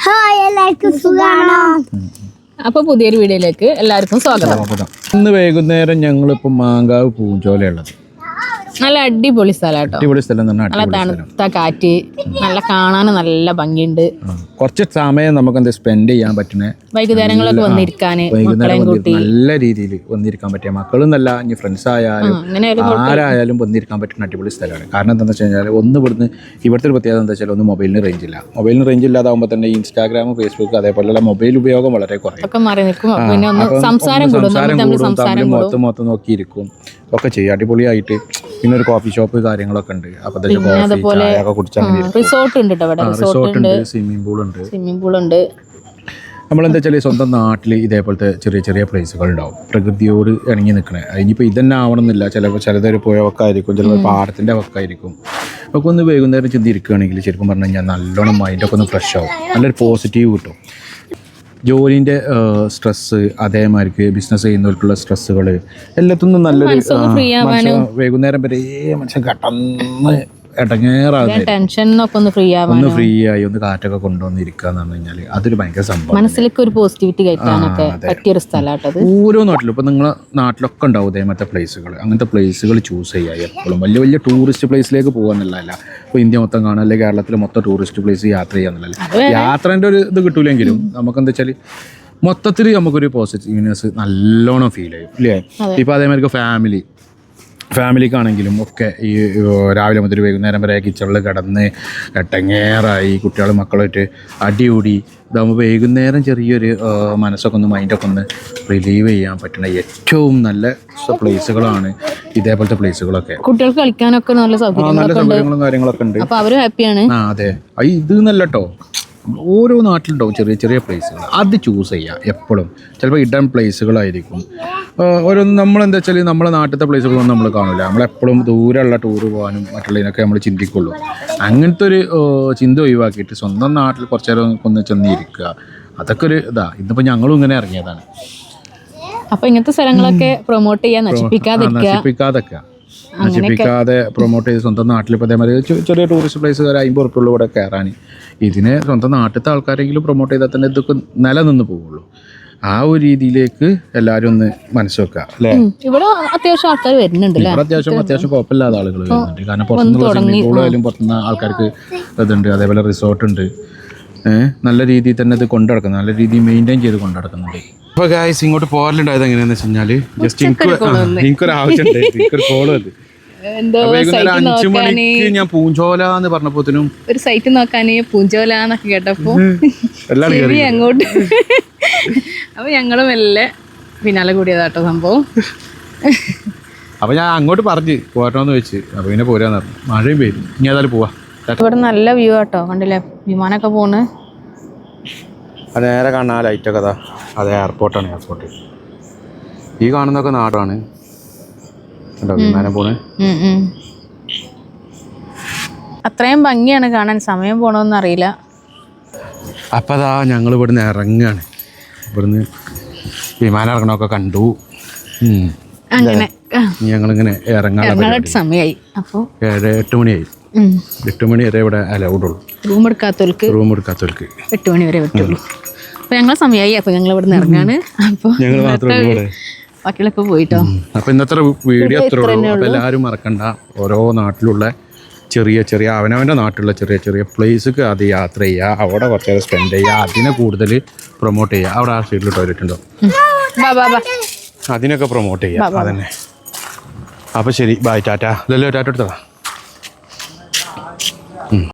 Hi എല്ലാവർക്കും സുഖാണോ? അപ്പൊ പുതിയൊരു വീഡിയോയിലേക്ക് എല്ലാവർക്കും സ്വാഗതം. ഇന്ന് വൈകുന്നേരം ഞങ്ങളിപ്പോൾ മാങ്കാവ് പൂഞ്ചോലയുള്ളത് നല്ല അടിപൊളി സ്ഥലം അടിപൊളി സ്ഥലം നല്ല തണുത്ത കാറ്റ് നല്ല കാണാൻ നല്ല ഭംഗിയുണ്ട്. കുറച്ച് സമയം നമുക്ക് എന്താ സ്പെൻഡ് ചെയ്യാൻ പറ്റണേ വൈകുന്നേരങ്ങളൊക്കെ വന്നിരിക്കാൻ നല്ല രീതിയിൽ വന്നിരിക്കാൻ പറ്റിയ നല്ല ഇനി ഫ്രണ്ട്സ് ആയാലും ആരായാലും വന്നിരിക്കാൻ പറ്റുന്ന അടിപൊളി സ്ഥലമാണ്. കാരണം എന്താണെന്ന് വെച്ച് കഴിഞ്ഞാൽ ഒന്ന് ഇവിടുന്ന് ഇവിടുത്തെ ഒരു പ്രത്യേകത എന്താ വെച്ചാൽ ഒന്ന് മൊബൈലിന് റേഞ്ച് ഇല്ല. മൊബൈലിന് റേഞ്ച് ഇല്ലാതാകുമ്പോൾ തന്നെ ഇൻസ്റ്റാഗ്രാമും ഫേസ്ബുക്ക് അതേപോലെയുള്ള മൊബൈൽ ഉപയോഗം വളരെ കുറയും. സംസാരം കൂടും. മൊത്തം മൊത്തം നോക്കിയിരിക്കും. ഒക്കെ ചെയ്യും. അടിപൊളിയായിട്ട് പിന്നെ ഒരു കോഫി ഷോപ്പ് കാര്യങ്ങളൊക്കെ ഉണ്ട്. അപ്പൊ റിസോർട്ട് ഉണ്ട് റിസോർട്ട് ഉണ്ട് സ്വിമ്മിംഗ് പൂൾ ഉണ്ട്. സ്വിമ്മിംഗ് പൂൾ ഉണ്ട്. നമ്മളെന്താ വെച്ചാൽ സ്വന്തം നാട്ടിൽ ഇതേപോലത്തെ ചെറിയ ചെറിയ പ്ലേസുകൾ ഉണ്ടാവും. പ്രകൃതിയോട് ഇണങ്ങി നിൽക്കണേ ഇനിയിപ്പോൾ ഇതന്നെ ആവണമെന്നില്ല ചിലപ്പോൾ ചിലതൊരു പുഴ വക്കായിരിക്കും ചിലപ്പോൾ പാടത്തിന്റെ വക്കായിരിക്കും. ഒക്കെ ഒന്ന് വൈകുന്നേരം ചിന്തിരിക്കുകയാണെങ്കിൽ ശരിക്കും പറഞ്ഞു കഴിഞ്ഞാൽ നല്ലോണം മൈൻഡൊക്കെ ഒന്ന് ഫ്രഷ് ആവും. നല്ലൊരു പോസിറ്റീവ് കിട്ടും. ജോലിന്റെ സ്ട്രെസ്സ് അതേമാതിരിക്ക് ബിസിനസ് ചെയ്യുന്നവർക്കുള്ള സ്ട്രെസ്സുകൾ എല്ലാത്തിനും നല്ലൊരു വൈകുന്നേരം വരെ മനുഷ്യൻ കട്ടന്ന് ഒന്ന് ഫ്രീ ഒന്ന് ഫ്രീ ആയി ഒന്ന് കാറ്റൊക്കെ കൊണ്ടുവന്ന് ഇരിക്കുക എന്ന് പറഞ്ഞു കഴിഞ്ഞാൽ അതൊരു ഭയങ്കര സംഭവം മനസ്സിലേക്ക് ഒരു പോസിറ്റിവിറ്റി കയറ്റാനൊക്കെ പറ്റിയൊരു സ്ഥലമാട്ടത് ഓരോ നാട്ടിലും ഇപ്പൊ നിങ്ങളെ നാട്ടിലൊക്കെ ഉണ്ടാവും ഇതേമത്തെ പ്ലേസുകൾ അങ്ങനത്തെ പ്ലേസുകൾ ചൂസ് ചെയ്യുക എപ്പോഴും. വലിയ വലിയ ടൂറിസ്റ്റ് പ്ലേസിലേക്ക് പോകുക ഇപ്പൊ ഇന്ത്യ മൊത്തം കാണാൻ അല്ലെങ്കിൽ കേരളത്തിൽ മൊത്തം ടൂറിസ്റ്റ് പ്ലേസ് യാത്ര ചെയ്യാന്നുള്ളതല്ല യാത്രേന്റെ ഒരു ഇത് കിട്ടൂലെങ്കിലും നമുക്ക് എന്താ വെച്ചാൽ മൊത്തത്തിൽ നമുക്കൊരു പോസിറ്റീവ്നെസ് നല്ലോണം ഫീൽ ചെയ്യും ഇല്ലേ? ഇപ്പൊ അതേമാതിരി ഫാമിലി ഫാമിലിക്കാണെങ്കിലും ഒക്കെ ഈ രാവിലെ മുതൽ വൈകുന്നേരം വരെ കിച്ചണിൽ കിടന്ന് കെട്ടങ്ങേറായി കുട്ടികളും മക്കളായിട്ട് അടികൂടി ഇതാകുമ്പോൾ വൈകുന്നേരം ചെറിയൊരു മനസ്സൊക്കെ ഒന്ന് മൈൻഡൊക്കെ ഒന്ന് റിലീവ് ചെയ്യാൻ പറ്റുന്ന ഏറ്റവും നല്ല പ്ലേസുകളാണ് ഇതേപോലത്തെ പ്ലേസുകളൊക്കെ കുട്ടികൾക്ക് കളിക്കാനൊക്കെ നല്ല നല്ല സൗകര്യങ്ങളും കാര്യങ്ങളൊക്കെ ഉണ്ട്. അപ്പോൾ ഹാപ്പിയാണ് ആ അതെ. ഇത് നല്ല കേട്ടോ ഓരോ നാട്ടിലുണ്ടാവും ചെറിയ ചെറിയ പ്ലേസുകൾ അത് ചൂസ് ചെയ്യുക എപ്പോഴും. ചിലപ്പോൾ ഇടം പ്ലേസുകളായിരിക്കും ഓരോന്ന് നമ്മളെന്താ വെച്ചാൽ നമ്മളെ നാട്ടിലത്തെ പ്ലേസുകളൊന്നും നമ്മൾ കാണില്ല നമ്മളെപ്പോഴും ദൂരെയുള്ള ടൂർ പോകാനും മറ്റുള്ളതിനൊക്കെ നമ്മൾ ചിന്തിക്കുള്ളൂ. അങ്ങനത്തെ ഒരു ചിന്ത ഒഴിവാക്കിയിട്ട് സ്വന്തം നാട്ടിൽ കുറച്ച് നേരം ഒന്ന് ചെന്നിരിക്കുക. അതൊക്കെ ഒരു ഇതാ ഇന്നിപ്പോൾ ഞങ്ങളും ഇങ്ങനെ ഇറങ്ങിയതാണ്. അപ്പൊ ഇങ്ങനത്തെ സ്ഥലങ്ങളൊക്കെ പ്രൊമോട്ട് ചെയ്യാൻ നശിപ്പിക്കാതെ നശിപ്പിക്കാതിരിക്കുക. നശിപ്പിക്കാതൊക്കെ. നശിപ്പിക്കാതെ പ്രൊമോട്ട് ചെയ്ത് സ്വന്തം നാട്ടിൽ ഇപ്പോൾ അതേമാതിരി ചെറിയ ടൂറിസ്റ്റ് പ്ലേസ് ഒരു അമ്പത് ഉറുപ്പുള്ള ഇവിടെ കയറാൻ ഇതിനെ സ്വന്തം നാട്ടിലത്തെ ആൾക്കാരെങ്കിലും പ്രൊമോട്ട് ചെയ്താൽ തന്നെ ഇതൊക്കെ നിലനിന്ന് പോവുള്ളൂ. ആ ഒരു രീതിയിലേക്ക് എല്ലാരും ഒന്ന് മനസ്സ് വെക്കുക അല്ലേ. ഇവിടെ അത്യാവശ്യം ആൾക്കാർ വരുന്നുണ്ട് ഇവിടെ അത്യാവശ്യം അത്യാവശ്യം കുഴപ്പമില്ലാത്ത ആളുകൾ വരുന്നുണ്ട്. കാരണം പുറത്തുനിന്നുള്ള സ്വിമ്മിംഗ് പൂളായാലും പുറത്തുനിന്ന് ആൾക്കാർക്ക് ഇതുണ്ട്. അതേപോലെ റിസോർട്ട് ഉണ്ട്. നല്ല രീതിയിൽ തന്നെ ഇത് കൊണ്ടു നടക്കുന്നത് നല്ല രീതിയിൽ മെയിന്റെയിൻ ചെയ്ത് കൊണ്ടു നടക്കുന്നുണ്ട്. അപ്പോൾ ഗായ്സ് ഇങ്ങോട്ട് പോകലുണ്ടായത് എങ്ങനെയാണെന്ന് വെച്ച് കഴിഞ്ഞാൽ ജസ്റ്റ് എനിക്ക് എനിക്കൊരു ആവശ്യമുണ്ട്. എനിക്കൊരു കോൾ വന്നു. എന്തോ സൈറ്റ് അഞ്ചു മണിക്ക് ഞാൻ പൂഞ്ചോല എന്ന് പറഞ്ഞപ്പോത്തിനും ഒരു സൈറ്റ് നോക്കാനേ പൂഞ്ചോല എന്നൊക്കെ കേട്ടപ്പോ എല്ലാം അങ്ങോട്ട് അപ്പൊ ഞങ്ങൾ മെല്ലെ പിന്നാലെ കൂടിയതാട്ടോ സംഭവം. അപ്പൊ ഞാൻ അങ്ങോട്ട് പറഞ്ഞു പോരണമെന്ന് വെച്ച്. അപ്പൊ പിന്നെ പോരാന്ന് പറഞ്ഞു. മഴയും പെയ്തു. ഇനി ഏതായാലും പോവാ. ഇവിടെ നല്ല വ്യൂ ആട്ടോ. കണ്ടില്ലേ? വിമാനമൊക്കെ പോണ്. അത് നേരെ കാണുന്ന ആ ലൈറ്റൊക്കെ അതാ അത് എയർപോർട്ടാണ് എയർപോർട്ട് ഈ കാണുന്നൊക്കെ നാടാണ്. കണ്ടോ? വിമാനം പോണ്. അത്രയും ഭംഗിയാണ് കാണാൻ. സമയം പോണോന്ന് അറിയില്ല. അപ്പം അതാ ഞങ്ങൾ ഇവിടുന്ന് ഇറങ്ങുകയാണ് ഇവിടുന്ന് വിമാനം ഇറങ്ങണമൊക്കെ കണ്ടു. അങ്ങനെ. ഞങ്ങളിങ്ങനെ ഇറങ്ങാനായിട്ട് സമയമായി അപ്പോൾ ഏഴ് എട്ട് മണിയായി. എട്ട് മണി വരെ ഇവിടെ അലൗഡ് ഉള്ളൂ. റൂം എടുക്കാത്തവർക്ക് റൂം എടുക്കാത്തവർക്ക്. എട്ട് മണി വരെ പറ്റുള്ളൂ. അപ്പൊ ഞങ്ങൾ സമയമായി അപ്പൊ ഞങ്ങൾ ഇവിടെ നിന്ന് ഇറങ്ങാണ്. അപ്പൊ ഞങ്ങൾ മാത്രമേ ബാക്കിയുള്ളൊക്കെ പോയിട്ടോ? അപ്പൊ ഇന്നത്തെ വീഡിയോ അത്ര ഉള്ളൂ. എല്ലാവരും മറക്കണ്ട. ഓരോ നാട്ടിലുള്ള ചെറിയ ചെറിയ അവനവന്റെ നാട്ടിലുള്ള ചെറിയ ചെറിയ പ്ലേസൊക്കെ അത് യാത്ര ചെയ്യുക. അവിടെ കുറച്ച് നേരം സ്പെൻഡ് ചെയ്യുക. അതിനെ കൂടുതൽ പ്രൊമോട്ട് ചെയ്യുക. അവിടെ ആ സൈഡിൽ ടോയ്ലറ്റ് ഉണ്ടോ അതിനൊക്കെ പ്രൊമോട്ട് ചെയ്യുക. അതന്നെ. അപ്പോൾ ശരി. ബൈ ടാറ്റ ഇതല്ലോ ടാറ്റ എടുത്തതാ?